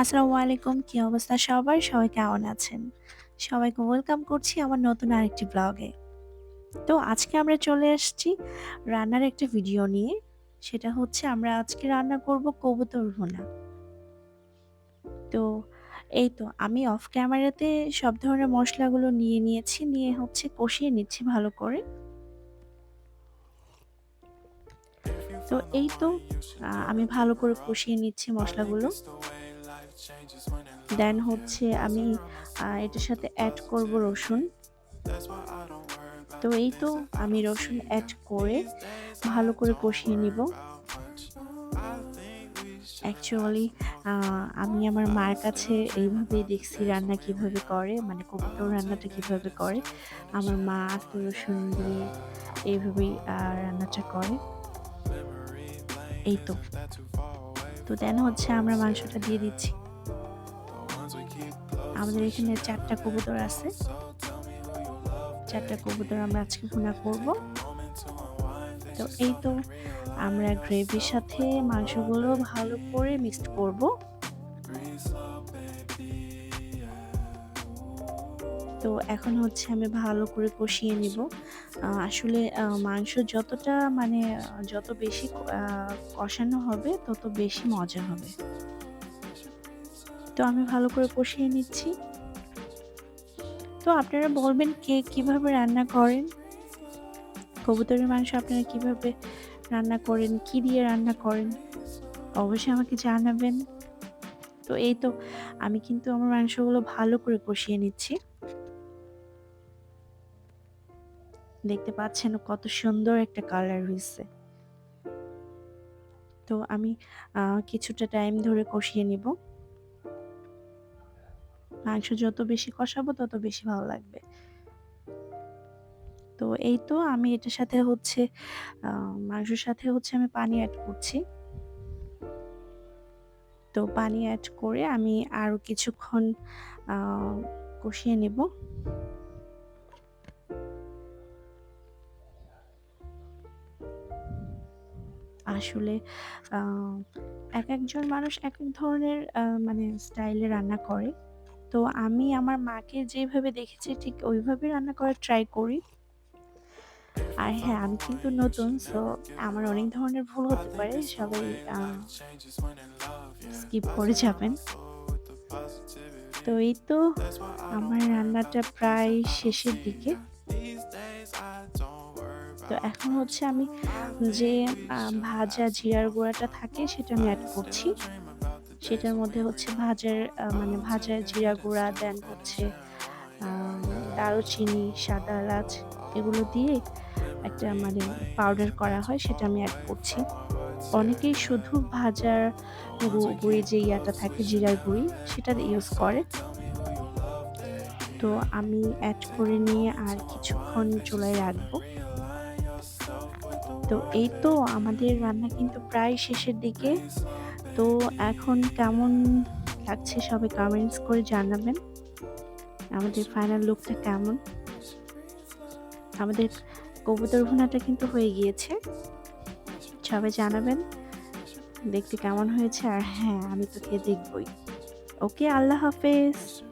আসসালামু আলাইকুম কি অবস্থা সবার? সবাই কেমন আছেন? সবাইকে ওয়েলকাম করছি আমার নতুন আরেকটি ব্লগে তো আজকে আমরা চলে এসেছি রান্নার একটা ভিডিও নিয়ে। সেটা হচ্ছে আমরা আজকে রান্না করব কবুতর ভুনা। তো এই তো আমি অফ ক্যামেরাতে সব ধরনের মশলাগুলো নিয়ে নিয়েছি, নিয়ে হচ্ছে কষিয়ে নিচ্ছি ভালো করে। তো এই তো আমি ভালো করে কষিয়ে নিচ্ছি মশলাগুলো। দেন হচ্ছে আমি এটার সাথে অ্যাড করব রসুন। তো এই তো আমি রসুন অ্যাড করে ভালো করে কষিয়ে নিব। অ্যাকচুয়ালি আমি আমার মার কাছে এইভাবেই দেখছি রান্না কীভাবে করে মানে কবুতর রান্নাটা কীভাবে করে। আমার মা আস্তে রসুন দিয়ে এইভাবেই রান্নাটা করে। এই তো। তো দেন হচ্ছে আমরা মাংসটা দিয়ে দিচ্ছি। আমাদের এখানে চারটা কবুতর আছে। চারটা কবুতর আমরা আজকে ভুনা করব। তো এই তো আমরা গ্রেভির সাথে মাংসগুলো ভালো করে মিক্সড করব। তো এখন হচ্ছে আমি ভালো করে কষিয়ে নিব। আসলে মাংস যতটা মানে যত বেশি কষানো হবে, তত বেশি মজা হবে। তো আমি ভালো করে কষিয়ে নিচ্ছি। তো আপনারা বলবেন কে কীভাবে রান্না করেন? কবুতরের মাংস আপনারা কীভাবে রান্না করেন? কি দিয়ে রান্না করেন? অবশ্যই আমাকে জানাবেন। তো এই তো, আমি কিন্তু আমার মাংসগুলো ভালো করে কষিয়ে নিচ্ছি। দেখতে পাচ্ছেন কত সুন্দর একটা কালার হয়েছে তো আমি কিছুটা টাইম ধরে কষিয়ে নিব। মাংস যত বেশি কষাবো, তত বেশি ভালো লাগবে। তো এই তো আমি এটার সাথে হচ্ছে মাংসের সাথে হচ্ছে আমি পানি অ্যাড করছি। তো পানি অ্যাড করে আমি আরও কিছুক্ষণ কষিয়ে নেব। আসলে এক একজন মানুষ এক এক ধরনের মানে স্টাইলে রান্না করে। তো আমি আমার মাকে যেভাবে দেখেছি, ঠিক ওইভাবে রান্না করার ট্রাই করি। আর হ্যাঁ আমি কিন্তু নতুন সো আমার অনেক ধরনের ভুল হতে পারে, সবাই স্কিপ করে যাবেন। তো এই তো আমার রান্নাটা প্রায় শেষের দিকে। তো এখন হচ্ছে আমি যে ভাজা জিরার গুঁড়াটা থাকে, সেটা আমি অ্যাড করছি। সেটার মধ্যে হচ্ছে ভাজার মানে ভাজা জিরা গুঁড়া দেন হচ্ছে দারুচিনি সাদা এলাচ এগুলো দিয়ে একটা মানে পাউডার করা হয় সেটা আমি অ্যাড করছি। অনেকেই শুধু ভাজার গুঁড়ি যে ইয়াটা থাকে জিরার গুঁড়ি সেটা ইউজ করে। তো আমি অ্যাড করে নিয়ে আর কিছুক্ষণ চুলায় রাখব। তো এই তো আমাদের রান্না কিন্তু প্রায় শেষের দিকে। তো এখন কেমন লাগছে সবে কমেন্টস করে জানাবেন। আমাদের ফাইনাল লুকটা কেমন? আমাদের কবুতর ভুনাটা কিন্তু হয়ে গিয়েছে। সবে জানাবেন দেখতে কেমন হয়েছে। আর হ্যাঁ আমি তো খেয়ে দেখবই। ওকে, আল্লাহ হাফেজ।